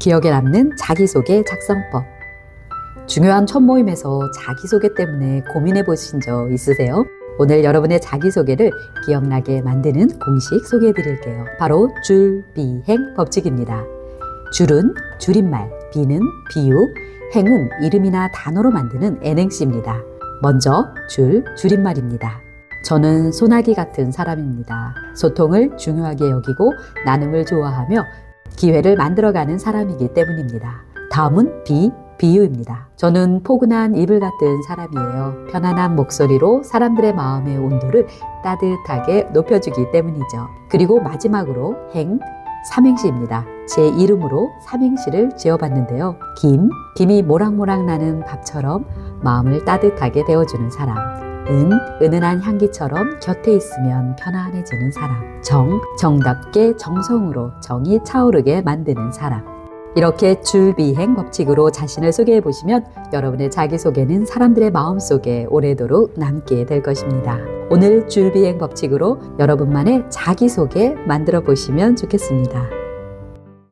기억에 남는 자기소개 작성법. 중요한 첫 모임에서 자기소개 때문에 고민해 보신 적 있으세요? 오늘 여러분의 자기소개를 기억나게 만드는 공식 소개해 드릴게요. 바로 줄, 비, 행 법칙입니다. 줄은 줄임말, 비는 비유, 행은 이름이나 단어로 만드는 N행시입니다. 먼저 줄, 줄임말입니다. 저는 소나기 같은 사람입니다. 소통을 중요하게 여기고 나눔을 좋아하며 기회를 만들어가는 사람이기 때문입니다. 다음은 비, 비유입니다. 저는 포근한 이불 같은 사람이에요. 편안한 목소리로 사람들의 마음의 온도를 따뜻하게 높여주기 때문이죠. 그리고 마지막으로 행, 삼행시입니다. 제 이름으로 삼행시를 지어봤는데요. 김, 김이 모락모락 나는 밥처럼 마음을 따뜻하게 데워주는 사람. 은, 은은한 향기처럼 곁에 있으면 편안해지는 사람. 정, 정답게 정성으로 정이 차오르게 만드는 사람. 이렇게 줄비행 법칙으로 자신을 소개해 보시면 여러분의 자기소개는 사람들의 마음속에 오래도록 남게 될 것입니다. 오늘 줄비행 법칙으로 여러분만의 자기소개 만들어 보시면 좋겠습니다.